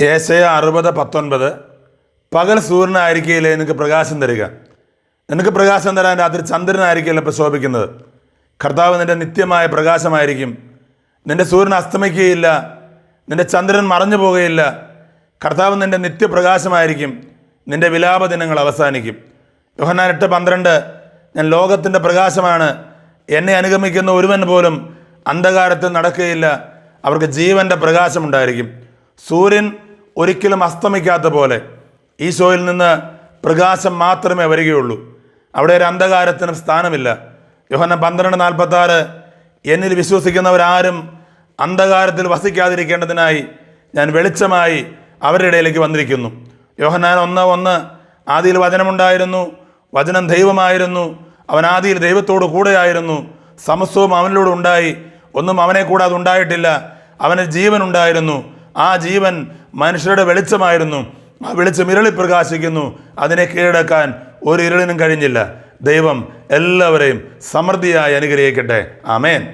ഏശയ അറുപത് പത്തൊൻപത്. പകൽ സൂര്യനായിരിക്കില്ലേ നിനക്ക് പ്രകാശം തരിക. നിനക്ക് പ്രകാശം തരാൻ രാത്രി ചന്ദ്രനായിരിക്കില്ല പ്രശോഭിക്കുന്നത്. കർത്താവ് നിന്റെ നിത്യമായ പ്രകാശമായിരിക്കും. നിന്റെ സൂര്യൻ അസ്തമിക്കുകയില്ല. നിന്റെ ചന്ദ്രൻ മറഞ്ഞു പോകുകയില്ല. കർത്താവ് നിന്റെ നിത്യപ്രകാശമായിരിക്കും. നിന്റെ വിലാപ ദിനങ്ങൾ അവസാനിക്കും. യോഹന്നാൻ എട്ട് പന്ത്രണ്ട്. ഞാൻ ലോകത്തിന്റെ പ്രകാശമാണ്. എന്നെ അനുഗമിക്കുന്ന ഒരുവൻ പോലും അന്ധകാരത്തിൽ നടക്കുകയില്ല. അവർക്ക് ജീവന്റെ പ്രകാശമുണ്ടായിരിക്കും സൂര്യൻ ഒരിക്കലും അസ്തമിക്കാത്ത പോലെ ഈശോയിൽ നിന്ന് പ്രകാശം മാത്രമേ വരികയുള്ളൂ. അവിടെ ഒരു അന്ധകാരത്തിനും സ്ഥാനമില്ല. യോഹന പന്ത്രണ്ട് നാൽപ്പത്തി ആറ് എന്നിൽ വിശ്വസിക്കുന്നവരാരും അന്ധകാരത്തിൽ വസിക്കാതിരിക്കേണ്ടതിനായി ഞാൻ വെളിച്ചമായി അവരുടെ ഇടയിലേക്ക് വന്നിരിക്കുന്നു. യോഹനാൻ ഒന്ന് ഒന്ന് ആദിയിൽ വചനമുണ്ടായിരുന്നു വചനം ദൈവമായിരുന്നു അവൻ ആദിയിൽ ദൈവത്തോട് കൂടെയായിരുന്നു സമസ്തവും അവനിലൂടെ ഉണ്ടായി ഒന്നും അവനെ കൂടാതെ ഉണ്ടായിട്ടില്ല അവന് ജീവൻ ഉണ്ടായിരുന്നു ആ ജീവൻ മനുഷ്യരുടെ വെളിച്ചമായിരുന്നു. ആ വെളിച്ചം ഇരളി പ്രകാശിക്കുന്നു. അതിനെ കീഴടക്കാൻ ഒരു ഇരളിനും കഴിഞ്ഞില്ല. ദൈവം എല്ലാവരെയും സമൃദ്ധിയായി അനുഗ്രഹിക്കട്ടെ. ആമേൻ.